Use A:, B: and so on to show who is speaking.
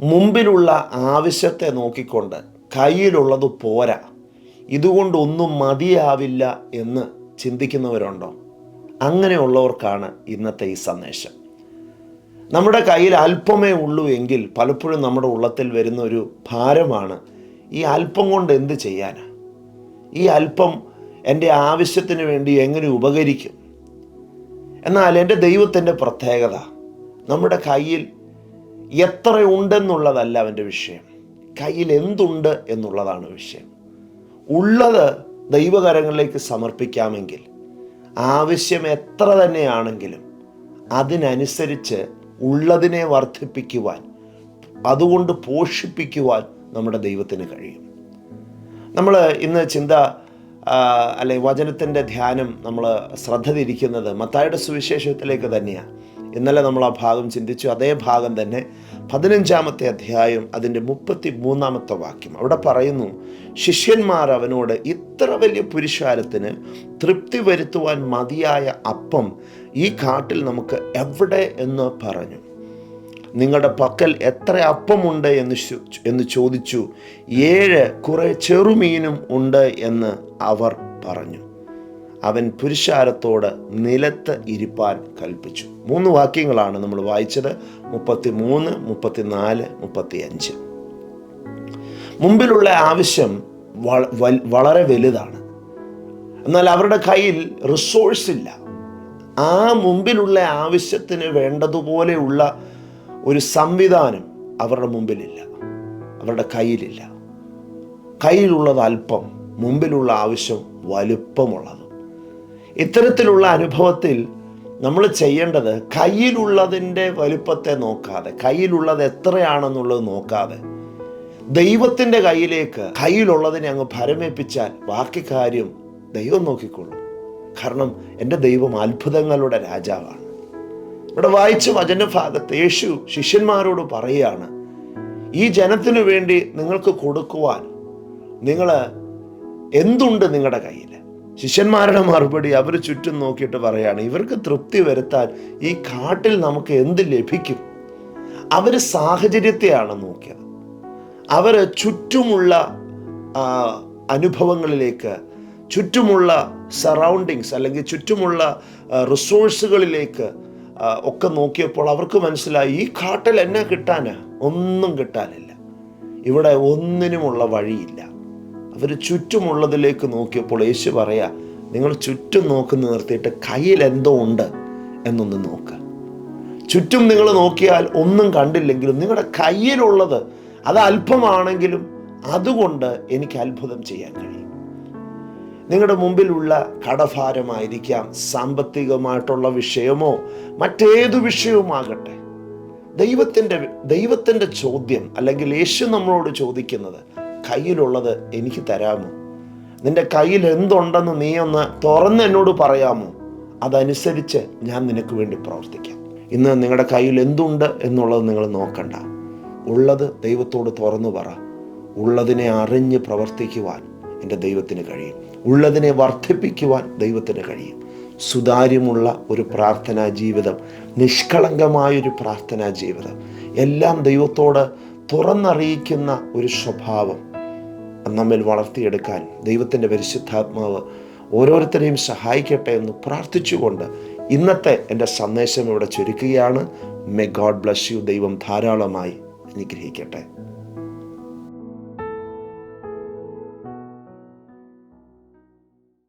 A: മുമ്പിലുള്ള ആവശ്യത്തെ നോക്കിക്കൊണ്ട് കയ്യിലുള്ളത് പോരാ. ഇതുകൊണ്ടൊന്നും മതിയാവില്ല എന്ന് ചിന്തിക്കുന്നവരുണ്ടോ? അങ്ങനെയുള്ളവർക്കാണ് ഇന്നത്തെ ഈ സന്ദേശം. നമ്മുടെ കയ്യിൽ അല്പമേ ഉള്ളൂ എങ്കിൽ പലപ്പോഴും നമ്മുടെ ഉള്ളത്തിൽ വരുന്ന ഒരു ഭാരമാണ് ഈ അല്പം കൊണ്ട് എന്ത് ചെയ്യാനാ? ഈ അല്പം എന്റെ ആവശ്യത്തിന് വേണ്ടി എങ്ങനെ ഉപകരിക്കും? എന്നാൽ എന്റെ ദൈവത്തിന്റെ പ്രത്യേകത നമ്മുടെ കയ്യിൽ എത്ര ഉണ്ടെന്നുള്ളതല്ല അവന്റെ വിഷയം. കയ്യിൽ എന്തുണ്ട് എന്നുള്ളതാണ് വിഷയം. ഉള്ളത് ദൈവകരങ്ങളിലേക്ക് സമർപ്പിക്കാമെങ്കിൽ ആവശ്യം എത്ര തന്നെയാണെങ്കിലും അതിനനുസരിച്ച് ഉള്ളതിനെ വർദ്ധിപ്പിക്കുവാൻ അതുകൊണ്ട് പോഷിപ്പിക്കുവാൻ നമ്മുടെ ദൈവത്തിന് കഴിയും. നമ്മൾ ഇന്ന് ചിന്ത അല്ലെ വചനത്തിന്റെ ധ്യാനം നമ്മൾ ശ്രദ്ധ തിരിക്കുന്നത് മത്തായുടെ സുവിശേഷത്തിലേക്ക് തന്നെയാണ്. ഇന്നലെ നമ്മൾ ആ ഭാഗം ചിന്തിച്ചു അതേ ഭാഗം തന്നെ പതിനഞ്ചാമത്തെ അധ്യായം അതിന്റെ മുപ്പത്തി മൂന്നാമത്തെ വാക്യം. അവിടെ പറയുന്നു ശിഷ്യന്മാർ അവനോട് ഇത്ര വലിയ പുരുഷാരത്തിന് തൃപ്തി വരുത്തുവാൻ മതിയായ അപ്പം ഈ കാട്ടിൽ നമുക്ക് എവിടെ എന്ന് പറഞ്ഞു? നിങ്ങളുടെ പക്കൽ എത്ര അപ്പമുണ്ട് എന്ന് എന്ന് ചോദിച്ചു. ഏഴ് കുറേ ചെറുമീനും ഉണ്ട് എന്ന് അവർ പറഞ്ഞു. അവൻ പുരുഷാരത്തോട് നിലത്ത് ഇരിപ്പാൻ കൽപ്പിച്ചു. മൂന്ന് വാക്യങ്ങളാണ് നമ്മൾ വായിച്ചത്. മുപ്പത്തി മൂന്ന് മുപ്പത്തിനാല് മുപ്പത്തി അഞ്ച് മുമ്പിലുള്ള ആവശ്യം വളരെ വലുതാണ്. എന്നാൽ അവരുടെ കയ്യിൽ റിസോഴ്സ് ഇല്ല. ആ മുമ്പിലുള്ള ആവശ്യത്തിന് വേണ്ടതുപോലെയുള്ള ഒരു സംവിധാനം അവരുടെ മുമ്പിലില്ല. അവരുടെ കയ്യിലില്ല. കയ്യിലുള്ളത് അല്പം മുമ്പിലുള്ള ആവശ്യം വലുപ്പമുള്ളത്. ഇത്തരത്തിലുള്ള അനുഭവത്തിൽ നമ്മൾ ചെയ്യേണ്ടത് കയ്യിലുള്ളതിന്റെ വലുപ്പത്തെ നോക്കാതെ കയ്യിലുള്ളത് എത്രയാണെന്നുള്ളത് നോക്കാതെ ദൈവത്തിന്റെ കയ്യിലേക്ക് കയ്യിലുള്ളതിനെ അങ്ങ് ഭരമേൽപ്പിച്ചാൽ ബാക്കി കാര്യം ദൈവം നോക്കിക്കൊള്ളും കാരണം എന്റെ ദൈവം അത്ഭുതങ്ങളുടെ രാജാവാണ്. ഇവിടെ വായിച്ച വചനഭാഗത്ത് യേശു ശിഷ്യന്മാരോട് പറയുകയാണ് ഈ ജനത്തിനു വേണ്ടി നിങ്ങൾക്ക് കൊടുക്കുവാൻ നിങ്ങൾ എന്തുണ്ട് നിങ്ങളുടെ കയ്യിൽ? ശിഷ്യന്മാരുടെ മറുപടി അവർ ചുറ്റും നോക്കിയിട്ട് പറയാണ് ഇവർക്ക് തൃപ്തി വരുത്താൻ ഈ കാട്ടിൽ നമുക്ക് എന്ത് ലഭിക്കും? അവർ സാഹചര്യത്തെയാണ് നോക്കിയത്. അവർ ചുറ്റുമുള്ള അനുഭവങ്ങളിലേക്ക് ചുറ്റുമുള്ള സറൗണ്ടിങ്സ് അല്ലെങ്കിൽ ചുറ്റുമുള്ള റിസോഴ്സുകളിലേക്ക് ഒക്കെ നോക്കിയപ്പോൾ അവർക്ക് മനസ്സിലായി ഈ കാട്ടിൽ എന്നെ കിട്ടാനാ? ഒന്നും കിട്ടാനില്ല. ഇവിടെ ഒന്നിനുമുള്ള വഴിയില്ല. അവർ ചുറ്റുമുള്ളതിലേക്ക് നോക്കിയപ്പോൾ യേശു പറയാ നിങ്ങൾ ചുറ്റും നോക്കുന്ന നിർത്തിയിട്ട് കയ്യിൽ എന്തോ ഉണ്ട് എന്നൊന്ന് നോക്ക്. ചുറ്റും നിങ്ങൾ നോക്കിയാൽ ഒന്നും കണ്ടില്ലെങ്കിലും നിങ്ങളുടെ കയ്യിലുള്ളത് അത് അല്പമാണെങ്കിലും അതുകൊണ്ട് എനിക്ക് അത്ഭുതം ചെയ്യാൻ കഴിയും. നിങ്ങളുടെ മുമ്പിലുള്ള കടഭാരമായിരിക്കാം സാമ്പത്തികമായിട്ടുള്ള വിഷയമോ മറ്റേതു വിഷയവുമാകട്ടെ. ദൈവത്തിന്റെ ദൈവത്തിന്റെ ചോദ്യം അല്ലെങ്കിൽ യേശു നമ്മളോട് ചോദിക്കുന്നത് കയ്യിലുള്ളത് എനിക്ക് തരാമോ? നിന്റെ കയ്യിൽ എന്തുണ്ടെന്ന് നീ ഒന്ന് തുറന്ന് എന്നോട് പറയാമോ? അതനുസരിച്ച് ഞാൻ നിനക്ക് വേണ്ടി പ്രവർത്തിക്കാം. ഇന്ന് നിങ്ങളുടെ കയ്യിൽ എന്തുണ്ട് എന്നുള്ളത് നിങ്ങൾ നോക്കണ്ട. ഉള്ളത് ദൈവത്തോട് തുറന്നു പറ. ഉള്ളതിനെ അറിഞ്ഞ് പ്രവർത്തിക്കുവാൻ എന്റെ ദൈവത്തിന് കഴിയും. ഉള്ളതിനെ വർദ്ധിപ്പിക്കുവാൻ ദൈവത്തിന് കഴിയും. സുതാര്യമുള്ള ഒരു പ്രാർത്ഥനാ ജീവിതം നിഷ്കളങ്കമായൊരു പ്രാർത്ഥനാ ജീവിതം എല്ലാം ദൈവത്തോട് തുറന്നറിയിക്കുന്ന ഒരു സ്വഭാവം നമ്മിൽ വളർത്തിയെടുക്കാൻ ദൈവത്തിന്റെ പരിശുദ്ധാത്മാവ് ഓരോരുത്തരെയും സഹായിക്കട്ടെ എന്ന് പ്രാർത്ഥിച്ചുകൊണ്ട് ഇന്നത്തെ എന്റെ സന്ദേശം ഇവിടെ ചുരുക്കുകയാണ്. മെ ഗോഡ് ബ്ലസ് യു ദൈവം ധാരാളമായി അനുഗ്രഹിക്കട്ടെ.